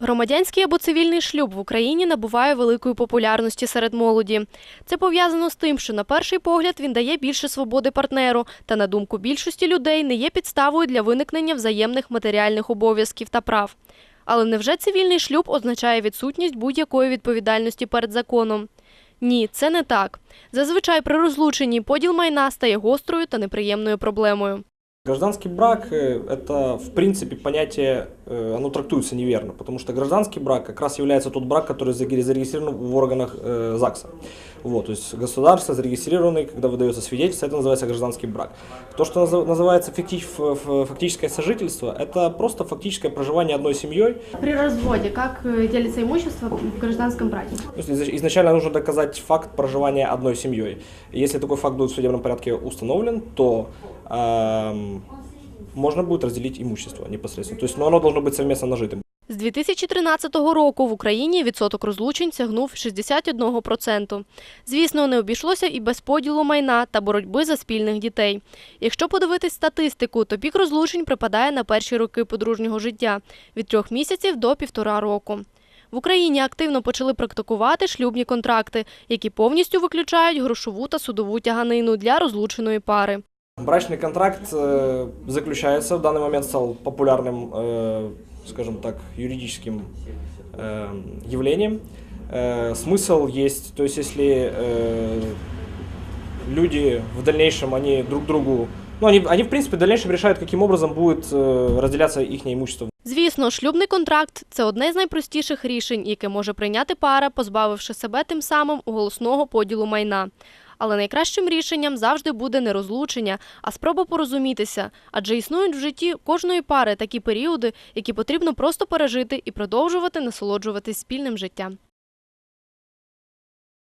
Громадянський або цивільний шлюб в Україні набуває великої популярності серед молоді. Це пов'язано з тим, що на перший погляд він дає більше свободи партнеру, та на думку більшості людей не є підставою для виникнення взаємних матеріальних обов'язків та прав. Але невже цивільний шлюб означає відсутність будь-якої відповідальності перед законом? Ні, це не так. Зазвичай при розлученні поділ майна стає гострою та неприємною проблемою. Гражданский брак э, – это, в принципе, понятие, э, Оно трактуется неверно, потому что гражданский брак как раз является тот брак, который заре- зарегистрирован в органах э, ЗАГСа. Вот, то есть государство зарегистрированный, когда выдается свидетельство, это называется гражданский брак. То, что назыв- называется фиктив- ф- ф- фактическое сожительство, это просто фактическое проживание одной семьей. При разводе как делится имущество в гражданском браке? То есть изнач- изначально нужно доказать факт проживания одной семьей. Если такой факт будет в судебном порядке установлен, то эм, можно будет разделить имущество непосредственно. То есть, но оно должно быть совместно нажитым. З 2013 року в Україні відсоток розлучень сягнув 61%. Звісно, не обійшлося і без поділу майна та боротьби за спільних дітей. Якщо подивитись статистику, то пік розлучень припадає на перші роки подружнього життя – від трьох місяців до півтора року. В Україні активно почали практикувати шлюбні контракти, які повністю виключають грошову та судову тяганину для розлученої пари. Брачный контракт э, заключается, в данный момент стал популярным, э, скажем так, юридическим э, явлением. Э, смысл есть, то есть если э, люди в дальнейшем, они друг другу, ну они, они в принципе в дальнейшем решают, каким образом будет э, разделяться их имущество. Звісно, шлюбний контракт це одне з найпростіших рішень, яке може прийняти пара, позбавивши себе тим самим голосного поділу майна. Але найкращим рішенням завжди буде не розлучення, а спроба порозумітися, адже існують в житті кожної пари такі періоди, які потрібно просто пережити і продовжувати насолоджуватись спільним життям.